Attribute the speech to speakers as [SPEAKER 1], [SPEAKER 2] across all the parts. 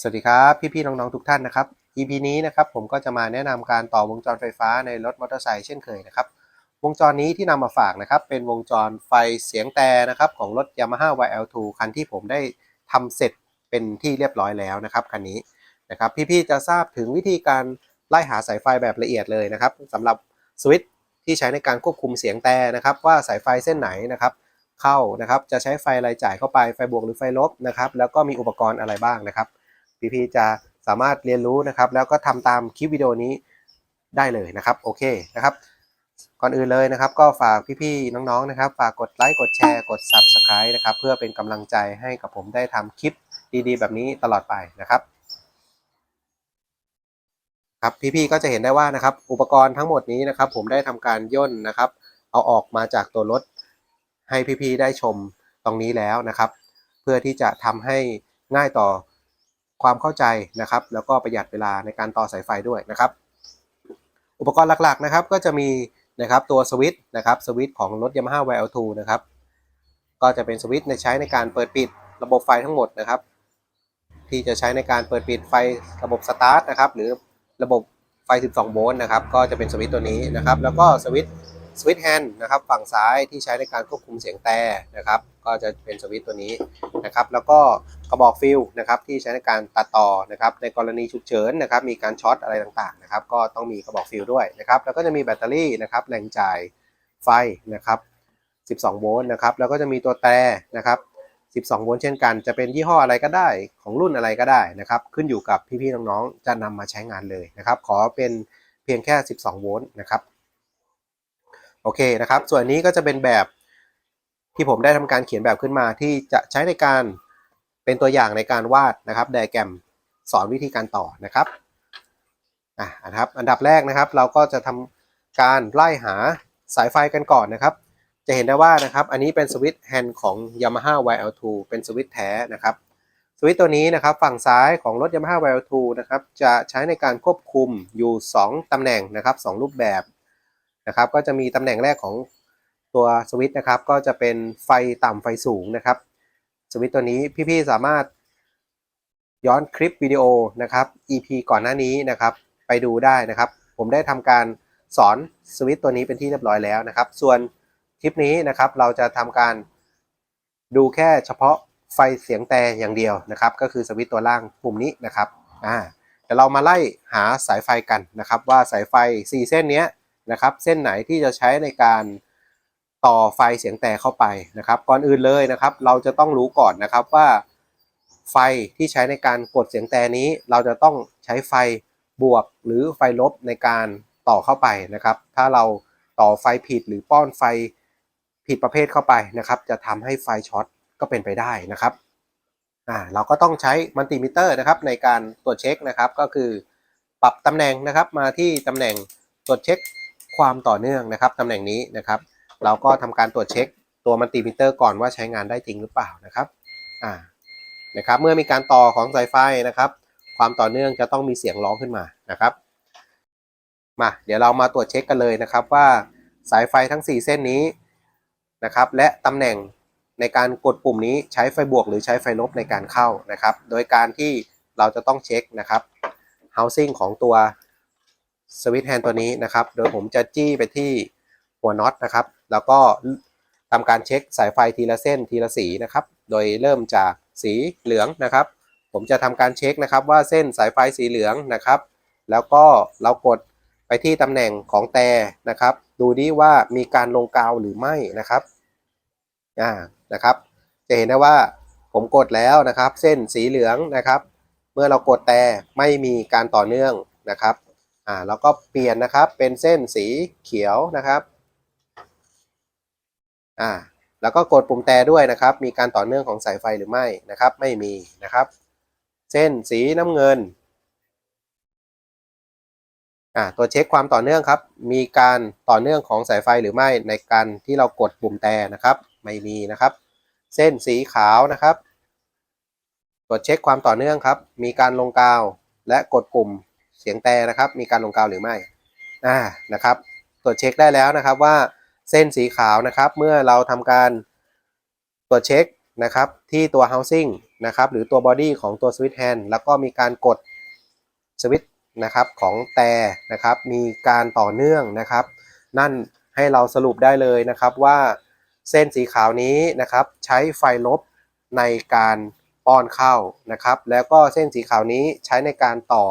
[SPEAKER 1] สวัสดีครับพี่ๆน้องๆทุกท่านนะครับ EP นี้นะครับผมก็จะมาแนะนำการต่อวงจรไฟฟ้าในรถมอเตอร์ไซค์เช่นเคยนะครับ วงจรนี้ที่นำมาฝากนะครับ เป็นวงจรไฟเสียงแต่นะครับของรถ Yamaha YL2 คันที่ผมได้ทำเสร็จเป็นที่เรียบร้อยแล้วนะครับคันนี้นะครับพี่ๆจะทราบถึงวิธีการไล่หาสายไฟแบบละเอียดเลยนะครับสำหรับสวิตช์ที่ใช้ในการควบคุมเสียงแต่นะครับ ว่าสายไฟเส้นไหนนะครับเข้านะครับจะใช้ไฟอะไรจ่ายเข้าไปไฟบวกหรือไฟลบนะครับแล้วก็มีอุปกรณ์อะไรบ้างนะครับ พี่ๆจะสามารถเรียนรู้นะครับ แล้วก็ทำตามคลิปวิดีโอนี้ได้เลยนะครับ โอเคนะครับ ก่อนอื่นเลยนะครับ ก็ฝากพี่ๆน้องๆนะครับ ฝากกดไลค์กดแชร์กด Subscribe นะครับ เพื่อเป็นกำลังใจให้กับผมได้ทำคลิปดีๆ แบบนี้ตลอดไปนะครับครับพี่ๆก็จะเห็นได้ว่านะครับ อุปกรณ์ทั้งหมดนี้นะครับ ผมได้ทำการย่นนะครับ เอาออกมาจากตัวรถให้พี่ๆได้ชมตรงนี้แล้วนะครับ เพื่อที่จะทำให้ง่ายต่อ ความเข้าใจนะครับ แล้วก็ประหยัดเวลาในการต่อสายไฟด้วยนะครับ อุปกรณ์หลักๆนะครับก็จะมีนะครับตัวสวิตช์นะครับสวิตช์ของรถ Yamaha YL2 นะครับก็จะเป็นสวิตช์ในใช้ในการเปิดปิดระบบไฟทั้งหมดนะครับ ที่จะใช้ในการเปิดปิดไฟระบบสตาร์ทนะครับหรือระบบไฟ 12 โวลต์นะครับ ก็จะเป็นสวิตช์ตัวนี้นะครับ แล้วก็สวิตช์ สวิตช์แฮนด์นะครับฝั่งซ้ายที่ใช้ในการควบคุมเสียงแต่นะครับก็จะเป็นสวิตช์ตัวนี้นะครับแล้วก็กระบอกฟิลนะครับที่ใช้ในการตัดต่อนะครับในกรณีฉุกเฉินนะครับมีการช็อตอะไรต่างๆนะครับก็ต้องมีกระบอกฟิลด้วยนะครับแล้วก็จะมีแบตเตอรี่นะครับแรงจ่ายไฟนะครับ 12 โวลต์นะครับแล้วก็จะมีตัวแต่นะครับ12 โวลต์เช่นกัน จะเป็นยี่ห้ออะไรก็ได้ของรุ่นอะไรก็ได้นะครับ ขึ้นอยู่กับพี่ๆน้องๆจะนำมาใช้งานเลยนะครับ ขอเป็นเพียงแค่ 12 โวลต์นะครับ อเคนะครับ ส่วนนี้ก็จะเป็นแบบที่ผมได้ทำการเขียนแบบขึ้นมาที่จะใช้ในการเป็นตัวอย่างในการวาดนะครับไดอะแกรมสอนวิธีการต่อนะครับอะนะครับอันดับแรกนะครับ เราก็จะทำการไล่หาสายไฟกันก่อนนะครับ จะเห็นได้ว่านะครับ อันนี้เป็นสวิตช์แฮนด์ของ Yamaha YL2 เป็นสวิตช์แท้นะครับสวิตช์ตัวนี้นะครับ ฝั่งซ้ายของรถ Yamaha YL2 นะครับจะใช้ในการควบคุมอยู่ 2ตำแหน่งนะครับ 2 รูปแบบ นะครับ ก็จะมีตำแหน่งแรกของตัวสวิตช์นะครับ ก็จะเป็นไฟต่ำไฟสูงนะครับ สวิตช์ตัวนี้พี่ๆสามารถย้อนคลิปวิดีโอนะครับ EP ก่อนหน้านี้นะครับ ไปดูได้นะครับ ผมได้ทำการสอนสวิตช์ตัวนี้เป็นที่เรียบร้อยแล้วนะครับ ส่วนคลิปนี้นะครับเราจะทำการดูแค่เฉพาะไฟเสียงแต่อย่างเดียวนะครับ ก็คือสวิตช์ตัวล่างปุ่มนี้นะครับอ่าเดี๋ยวเรามาไล่หาสายไฟกันนะครับ ว่าสายไฟ 4 เส้นนี้ นะครับ เส้นไหนที่จะใช้ในการต่อไฟเสียงแต่เข้าไปนะครับ ก่อนอื่นเลยนะครับ เราจะต้องรู้ก่อนนะครับว่าไฟที่ใช้ในการกดเสียงแต่นี้ เราจะต้องใช้ไฟบวกหรือไฟลบในการต่อเข้าไปนะครับ ถ้าเราต่อไฟผิดหรือป้อนไฟผิดประเภทเข้าไปนะครับ จะทำให้ไฟช็อตก็เป็นไปได้นะครับอ่าเราก็ต้องใช้มัลติมิเตอร์นะครับในการตรวจเช็คนะครับก็คือปรับตำแหน่งนะครับมาที่ตำแหน่งตรวจเช็ค ความต่อเนื่องนะครับตำแหน่งนี้นะครับ เราก็ทำการตรวจเช็คตัวมัลติมิเตอร์ก่อนว่าใช้งานได้จริงหรือเปล่านะครับอ่านะครับเมื่อมีการต่อของสายไฟนะครับ ความต่อเนื่องจะต้องมีเสียงร้องขึ้นมานะครับมาเดี๋ยวเรามาตรวจเช็คกันเลยนะครับว่าสายไฟทั้ง 4 เส้นนี้นะครับ และตำแหน่งในการกดปุ่มนี้ใช้ไฟบวกหรือใช้ไฟลบในการเข้านะครับ โดยการที่เราจะต้องเช็คนะครับ housing ของตัว สวิตช์แฮนด์ตัวนี้นะครับ โดยผมจะจี้ไปที่หัวน็อตนะครับ แล้วก็ทำการเช็คสายไฟทีละเส้นทีละสีนะครับ โดยเริ่มจากสีเหลืองนะครับ ผมจะทำการเช็คนะครับว่าเส้นสายไฟสีเหลืองนะครับ แล้วก็เรากดไปที่ตำแหน่งของแต่นะครับ ดูดิว่ามีการลงกาวหรือไม่นะครับอ่านะครับ จะเห็นได้ว่าผมกดแล้วนะครับ เส้นสีเหลืองนะครับ เมื่อเรากดแต่ไม่มีการต่อเนื่องนะครับ อ่าแล้วก็เปลี่ยนนะครับเป็นเส้นสีเขียวนะครับอ่าแล้วก็กดปุ่มแต่ด้วยนะครับ มีการต่อเนื่องของสายไฟหรือไม่นะครับ ไม่มีนะครับ เส้นสีน้ำเงินอ่าตัวเช็คความต่อเนื่องครับ มีการต่อเนื่องของสายไฟหรือไม่ในการที่เรากดปุ่มแต่นะครับ ไม่มีนะครับ เส้นสีขาวนะครับ ตรวจเช็คความต่อเนื่องครับ มีการลงกาวและกดปุ่ม สียงแต่นะครับ มีการลงกาวหรือไม่อ่านะครับ ตรวจเช็คได้แล้วนะครับว่าเส้นสีขาวนะครับ เมื่อเราทำการตรวจเช็คนะครับที่ตัว housing นะครับหรือตัว body ของตัว switch hand แล้วก็มีการกดสวิตช์นะครับของแต่นะครับมีการต่อเนื่องนะครับ นั่นให้เราสรุปได้เลยนะครับว่าเส้นสีขาวนี้นะครับใช้ไฟลบในการป้อนเข้านะครับ แล้วก็เส้นสีขาวนี้ใช้ในการต่อ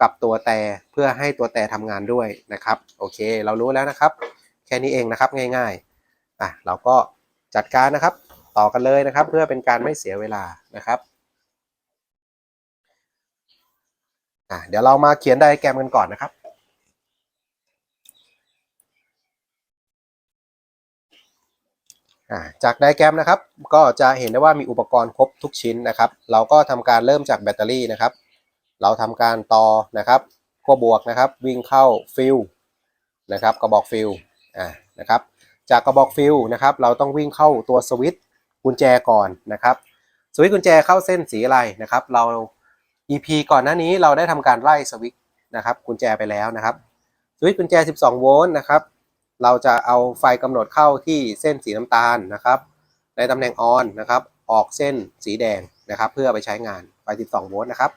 [SPEAKER 1] กับตัวแต่เพื่อให้ตัวแต่ทำงานด้วยนะครับ โอเค เรารู้แล้วนะครับ แค่นี้เองนะครับง่ายๆอะเราก็จัดการนะครับ ต่อกันเลยนะครับ เพื่อเป็นการไม่เสียเวลานะครับอะเดี๋ยวเรามาเขียนไดอะแกรมกันก่อนนะครับอ่าจากไดแกรมนะครับก็จะเห็นได้ว่ามีอุปกรณ์ครบทุกชิ้นนะครับ เราก็ทำการเริ่มจากแบตเตอรี่นะครับ เราทำการต่อนะครับขั้วบวกนะครับ วิ่งเข้าฟิลนะครับกระบอกฟิลอ่านะครับ จากกระบอกฟิลนะครับ เราต้องวิ่งเข้าตัวสวิตช์กุญแจก่อนนะครับสวิตช์กุญแจเข้าเส้นสีอะไรนะครับ เรา EP ก่อนหน้านี้เราได้ทำการไล่สวิตช์นะครับกุญแจไปแล้วนะครับสวิตช์กุญแจ 12 โวลต์นะครับ เราจะเอาไฟกำหนดเข้าที่เส้นสีน้ำตาลนะครับ ในตำแหน่งออนนะครับ ออกเส้นสีแดงนะครับ เพื่อไปใช้งานไฟ 12 โวลต์นะครับ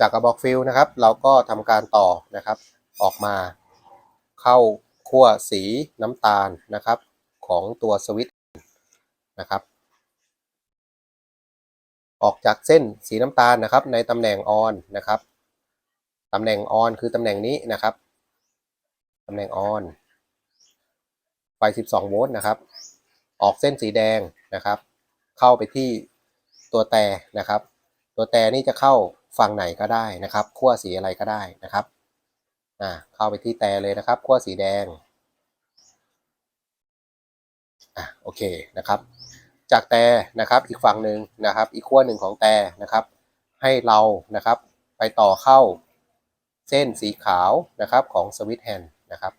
[SPEAKER 1] จากกระบอกฟิลนะครับ เราก็ทำการต่อนะครับ ออกมาเข้าขั้วสีน้ำตาลนะครับ ของตัวสวิตช์นะครับ ออกจากเส้นสีน้ำตาลนะครับ ในตำแหน่งออนนะครับตำแหน่งออนคือตำแหน่งนี้นะครับตำแหน่งออนไฟ 12 โวลต์นะครับ ออกเส้นสีแดงนะครับ เข้าไปที่ตัวแต่นะครับ ตัวแต่นี่จะเข้า ฝั่งไหนก็ได้นะครับขั้วสีอะไรก็ได้นะครับอ่าเข้าไปที่แต่เลยนะครับขั้วสีแดงอะโอเคนะครับ จากแต่นะครับอีกฝั่งหนึ่งนะครับ อีกขั้วหนึ่งของแต่นะครับ ให้เรานะครับไปต่อเข้าเส้นสีขาวนะครับของสวิตช์แฮนด์นะครับ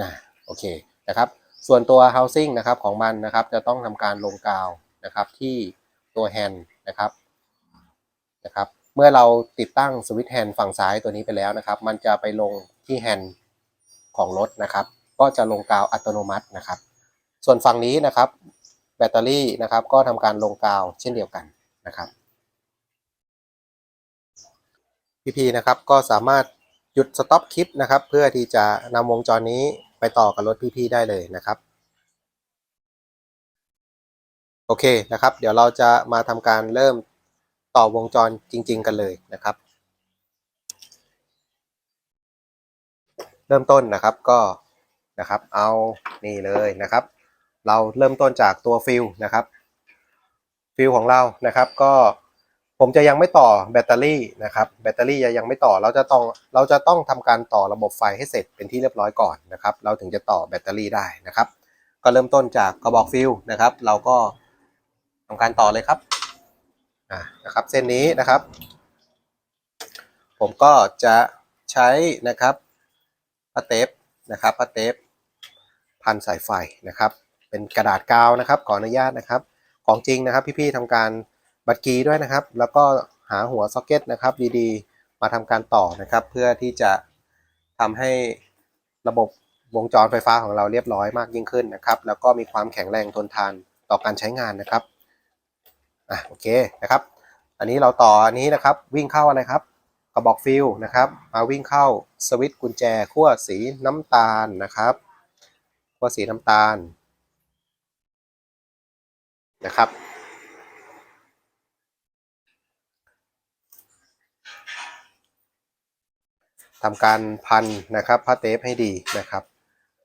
[SPEAKER 1] นะโอเคนะครับ ส่วนตัว housing นะครับของมันนะครับ จะต้องทำการลงกาวนะครับที่ตัวแฮนด์นะครับ นะครับ เมื่อเราติดตั้งสวิตช์แฮนด์ฝั่งซ้ายตัวนี้ไปแล้วนะครับ มันจะไปลงที่แฮนด์ของรถนะครับ ก็จะลงกาวอัตโนมัตินะครับ ส่วนฝั่งนี้นะครับ แบตเตอรี่นะครับก็ทำการลงกาวเช่นเดียวกันนะครับพี่ๆนะครับก็สามารถหยุดสต็อปคลิปนะครับ เพื่อที่จะนำวงจรนี้ไปต่อกับรถพี่ๆได้เลยนะครับ โอเคนะครับ เดี๋ยวเราจะมาทำการเริ่ม ต่อวงจรจริง ๆ กันเลยนะครับ เริ่มต้นนะครับก็นะครับ เอานี่เลยนะครับ เราเริ่มต้นจากตัวฟิลนะครับฟิลของเรานะครับ ก็ผมจะยังไม่ต่อแบตเตอรี่นะครับ แบตเตอรี่ยังไม่ต่อเราจะต้องเราจะต้องทำการต่อระบบไฟให้เสร็จเป็นที่เรียบร้อยก่อนนะครับ เราถึงจะต่อแบตเตอรี่ได้นะครับ ก็เริ่มต้นจากกระบอกฟิลนะครับ เราก็ทำการต่อเลยครับ อ่านะครับเส้นนี้นะครับ ผมก็จะใช้นะครับผ้าเทปนะครับผ้าเทปพันสายไฟนะครับ เป็นกระดาษกาวนะครับขออนุญาตนะครับ ของจริงนะครับพี่ๆทำการบัตรกีด้วยนะครับ แล้วก็หาหัวซ็อกเก็ตนะครับ ดีๆ มาทำการต่อนะครับ เพื่อที่จะทำให้ระบบวงจรไฟฟ้าของเราเรียบร้อยมากยิ่งขึ้นนะครับ แล้วก็มีความแข็งแรงทนทานต่อการใช้งานนะครับ อะโอเคนะครับ อันนี้เราต่ออันนี้นะครับ วิ่งเข้าอะไรครับ กระบอกฟิลนะครับมาวิ่งเข้าสวิตช์กุญแจขั้วสีน้ำตาลนะครับขั้วสีน้ำตาลนะครับทำการพันนะครับผ้าเทปให้ดีนะครับ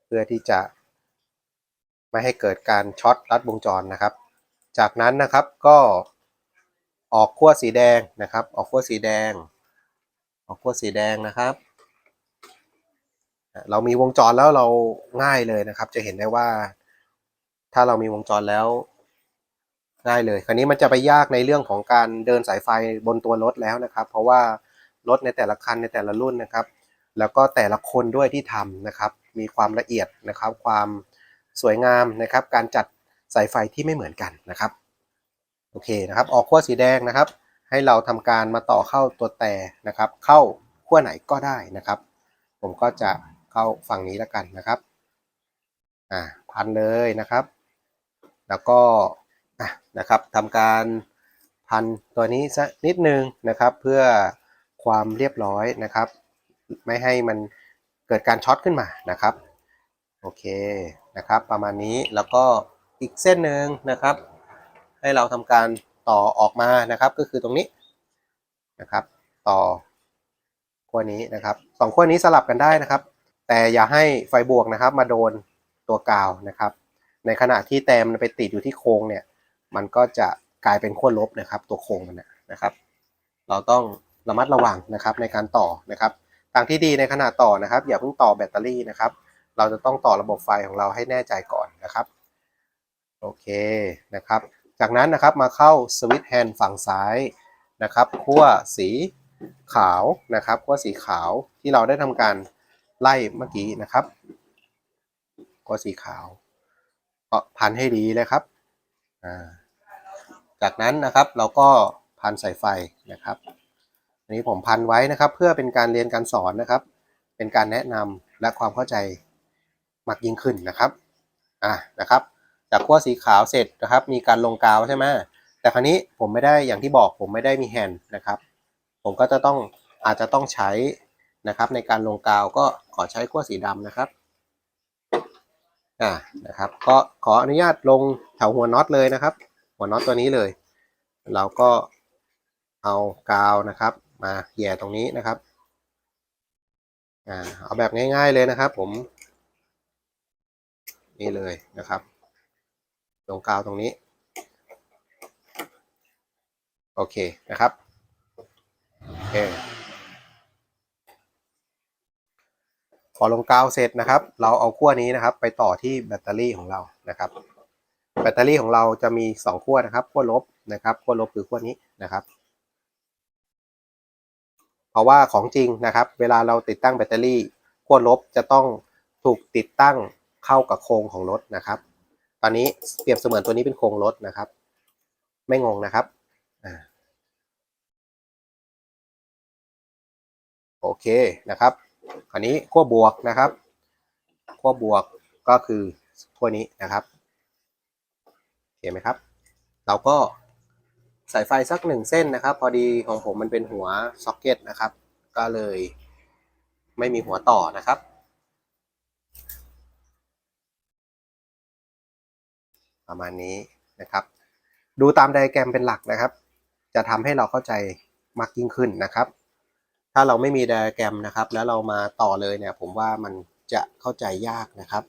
[SPEAKER 1] เพื่อที่จะไม่ให้เกิดการช็อตรัดวงจรนะครับ จากนั้นนะครับก็ออกขั้วสีแดงนะครับ ออกขั้วสีแดง ออกขั้วสีแดงนะครับ เรามีวงจรแล้วเราง่ายเลยนะครับ จะเห็นได้ว่า ถ้าเรามีวงจรแล้วง่ายเลย คราวนี้มันจะไปยากในเรื่องของการเดินสายไฟบนตัวรถแล้วนะครับ เพราะว่ารถในแต่ละคันในแต่ละรุ่นนะครับ แล้วก็แต่ละคนด้วยที่ทำนะครับ มีความละเอียดนะครับ ความสวยงามนะครับ การจัด สายไฟที่ไม่เหมือนกันนะครับโอเคนะครับ ออกขั้วสีแดงนะครับ ให้เราทำการมาต่อเข้าตัวแต่นะครับ เข้าขั้วไหนก็ได้นะครับ ผมก็จะเข้าเข้าฝั่งนี้แล้วกันนะครับอ่าพันเลยนะครับ แล้วก็อะนะครับทำการพันตัวนี้สักนิดนึงนะครับ เพื่อความเรียบร้อยนะครับ ไม่ให้มันเกิดการช็อตขึ้นมานะครับ โอเคนะครับ ประมาณนี้แล้วก็ อีกเส้นหนึ่งนะครับ ให้เราทำการต่อออกมานะครับ ก็คือตรงนี้นะครับ ต่อขั้วนี้นะครับสองขั้วนี้สลับกันได้นะครับ แต่อย่าให้ไฟบวกนะครับ มาโดนตัวกาวนะครับ ในขณะที่แตมมันไปติดอยู่ที่โครงเนี่ย มันก็จะกลายเป็นขั้วลบนะครับ ตัวโครงมันนะนะครับ เราต้องระมัดระวังนะครับในการต่อนะครับทางที่ดีในขณะต่อนะครับ อย่าเพิ่งต่อแบตเตอรี่นะครับ เราจะต้องต่อระบบไฟของเราให้แน่ใจก่อนนะครับ โอเคนะครับ จากนั้นนะครับมาเข้าสวิตช์แฮนด์ฝั่งซ้ายนะครับขั้วสีขาวนะครับขั้วสีขาวที่เราได้ทำการไล่เมื่อกี้นะครับขั้วสีขาวก็พันให้ดีเลยครับจากนั้นนะครับเราก็พันสายไฟนะครับอันนี้ผมพันไว้นะครับ เพื่อเป็นการเรียนการสอนนะครับ เป็นการแนะนำและความเข้าใจมากยิ่งขึ้นนะครับอ่านะครับ จากขั้วสีขาวเสร็จนะครับ มีการลงกาวใช่ไหมแต่ครั้นี้ผมไม่ได้อย่างที่บอกผมไม่ได้มีแฮนด์นะครับ ผมก็จะต้องอาจจะต้องใช้นะครับในการลงกาวก็ขอใช้ขั้วสีดำนะครับอ่านะครับก็ขออนุญาตลงแถวหัวน็อตเลยนะครับ หัวน็อตตัวนี้เลย เราก็เอากาวนะครับ มาแย่ตรงนี้นะครับอ่าเอาแบบง่าย ๆเลยนะครับ ผม นี่เลยนะครับ ลงกาวตรงนี้ โอเคนะครับโอเคพอลงกาวเสร็จนะครับ เราเอาขั้วนี้นะครับ ไปต่อที่แบตเตอรี่ของเรานะครับ แบตเตอรี่ของเราจะมี2ขั้วนะครับขั้วลบนะครับขั้วลบคือขั้วนี้นะครับ เพราะว่าของจริงนะครับ เวลาเราติดตั้งแบตเตอรี่ขั้วลบจะต้องถูกติดตั้งเข้ากับโครงของรถนะครับ ตอนนี้เปรียบเสมือนตัวนี้เป็นโครงรถนะครับ ไม่งงนะครับอโอเคนะครับคราวนี้ขั้วบวกนะครับขั้วบวกก็คือขั้วนี้นะครับเห็นไหมครับ เราก็ใส่ไฟสักหนึ่งเส้นนะครับ พอดีของผมมันเป็นหัวซ็อกเก็ตนะครับ ก็เลยไม่มีหัวต่อนะครับ ประมาณนี้นะครับ ดูตามไดแกรมเป็นหลักนะครับ จะทำให้เราเข้าใจมากยิ่งขึ้นนะครับ ถ้าเราไม่มีไดแกรมนะครับ แล้วเรามาต่อเลยเนี่ย ผมว่ามันจะเข้าใจยากนะครับ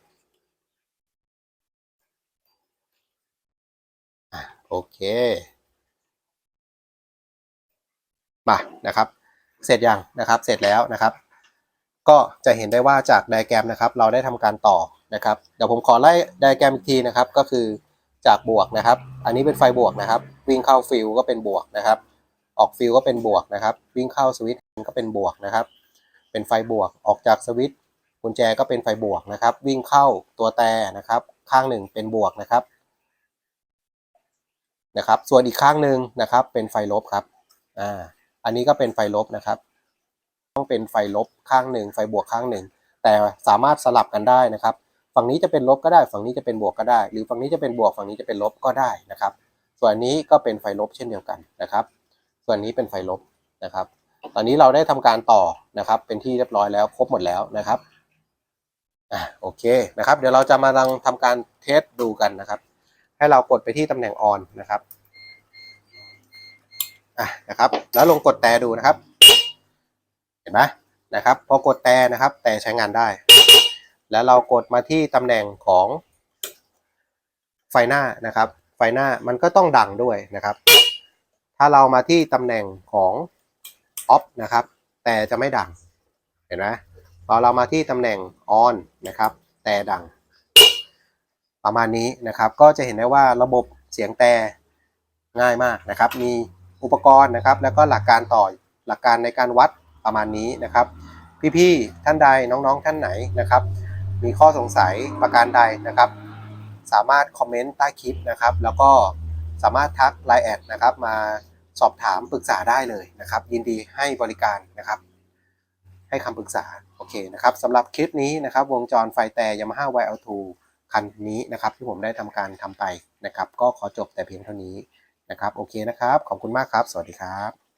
[SPEAKER 1] อะโอเคมานะครับ เสร็จยังนะครับ เสร็จแล้วนะครับ ก็จะเห็นได้ว่าจากไดแกรมนะครับ เราได้ทำการต่อนะครับ เดี๋ยวผมขอไล่ไดแกรมอีกทีนะครับ ก็คือ จากบวกนะครับ อันนี้เป็นไฟบวกนะครับ วิ่งเข้าฟิลก็เป็นบวกนะครับ ออกฟิลก็เป็นบวกนะครับ วิ่งเข้าสวิตช์ก็เป็นบวกนะครับ เป็นไฟบวกออกจากสวิตช์กุญแจก็เป็นไฟบวกนะครับ วิ่งเข้าตัวแต่นะครับ ข้างหนึ่งเป็นบวกนะครับนะครับ ส่วนอีกข้างหนึ่งนะครับ เป็นไฟลบครับอ่าอันนี้ก็เป็นไฟลบนะครับ ต้องเป็นไฟลบข้างหนึ่งไฟบวกข้างหนึ่งแต่สามารถสลับกันได้นะครับ ฝั่งนี้จะเป็นลบก็ได้ ฝั่งนี้จะเป็นบวกก็ได้ หรือฝั่งนี้จะเป็นบวกฝั่งนี้จะเป็นลบก็ได้นะครับ ส่วนนี้ก็เป็นไฟลบเช่นเดียวกันนะครับ ส่วนนี้เป็นไฟลบนะครับ ตอนนี้เราได้ทำการต่อนะครับ เป็นที่เรียบร้อยแล้วครบหมดแล้วนะครับอ่าโอเคนะครับ เดี๋ยวเราจะมาลังทำการเทสดูกันนะครับ ให้เรากดไปที่ตำแหน่งออนนะครับอะนะครับ แล้วลงกดแต่ดูนะครับ เห็นไหมนะครับ พอกดแต่นะครับ แต่ใช้งานได้ แล้วเรากดมาที่ตำแหน่งของไฟหน้านะครับ ไฟหน้ามันก็ต้องดังด้วยนะครับ ถ้าเรามาที่ตำแหน่งของออฟนะครับ แต่จะไม่ดัง เห็นไหมพอเรามาที่ตำแหน่งออนนะครับ แต่ดัง ประมาณนี้นะครับ ก็จะเห็นได้ว่าระบบเสียงแต่ง่ายมากนะครับ มีอุปกรณ์นะครับ แล้วก็หลักการต่อหลักการในการวัดประมาณนี้นะครับ พี่ๆท่านใดน้องๆท่านไหนนะครับ มีข้อสงสัยประการใดนะครับ สามารถคอมเมนต์ใต้คลิปนะครับ แล้วก็สามารถทักไลน์แอดนะครับ มาสอบถามปรึกษาได้เลยนะครับ ยินดีให้บริการนะครับ ให้คำปรึกษาโอเคนะครับสำหรับคลิปนี้นะครับ วงจรไฟแต่ Yamaha YL2 คันนี้นะครับ ที่ผมได้ทำการทำไปนะครับ ก็ขอจบแต่เพียงเท่านี้นะครับ โอเคนะครับ ขอบคุณมากครับ สวัสดีครับ